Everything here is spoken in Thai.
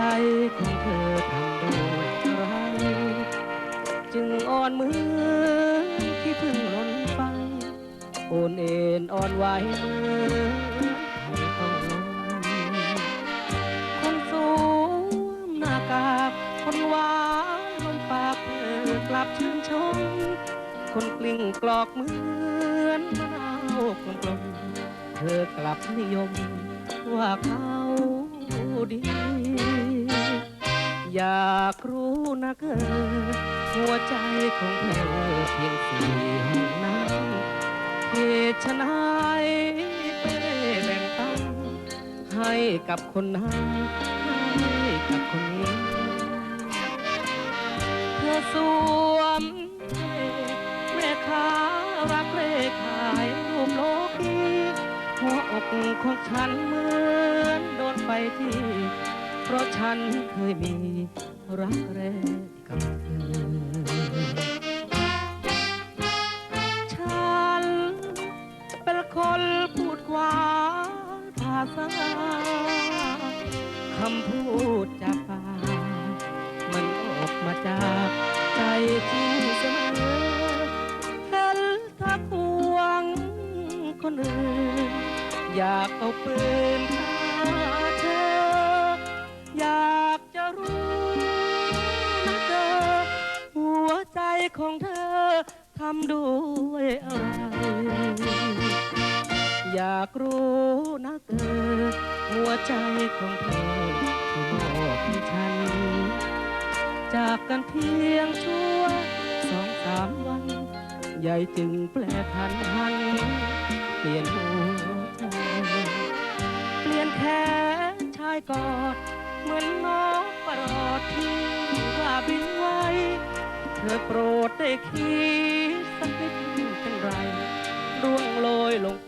ใจของเธอทำด้วยไรจึงอ่อนเหมือนที่เพึ่งหล่นไปโอนเอ็นอ่อนไหวเหมือนไผ่ต้องลมคนสวมหน้ากากคนหวานลมปากเธอกลับชื่นชม คนกลิ้งกลอกเหมือนมะนาวกลมกลมๆเธอกลับนิยมว่าเขาดี อยากรู้นะเกิดหัวใจของเธอเพียงสี่ห้องน้ำเหตุไฉนไปแบ่งปันให้กับคนนั้นให้กับคนนี้เธอสวมแม่ค้ารักเลขายรูปโลกีหัวอกของฉันเหมือนโดนไฟที่ เพราะฉันเคยมีรักแรกกับเธอ ฉันเป็นคนพูดกวาภาษาคำพูดจากปากมันออกมาจากใจจริงเสมอเห็นถ้าควงคนอื่น อยากเอาปืนฆ่าเธอ อยากจะรู้นะเธอหัวใจของเธอทำด้วยอะไรอยากรู้นะเกิดหัวใจของเธอที่มอบให้ฉัน จากกันเพียงชั่วสองสามวันใหญ่จึงแปลพันหัน เปลี่ยนหัวใจเปลี่ยนแขนชายกอด โปรดได้คิดสักนิดเป็นไรร่วงโรยลง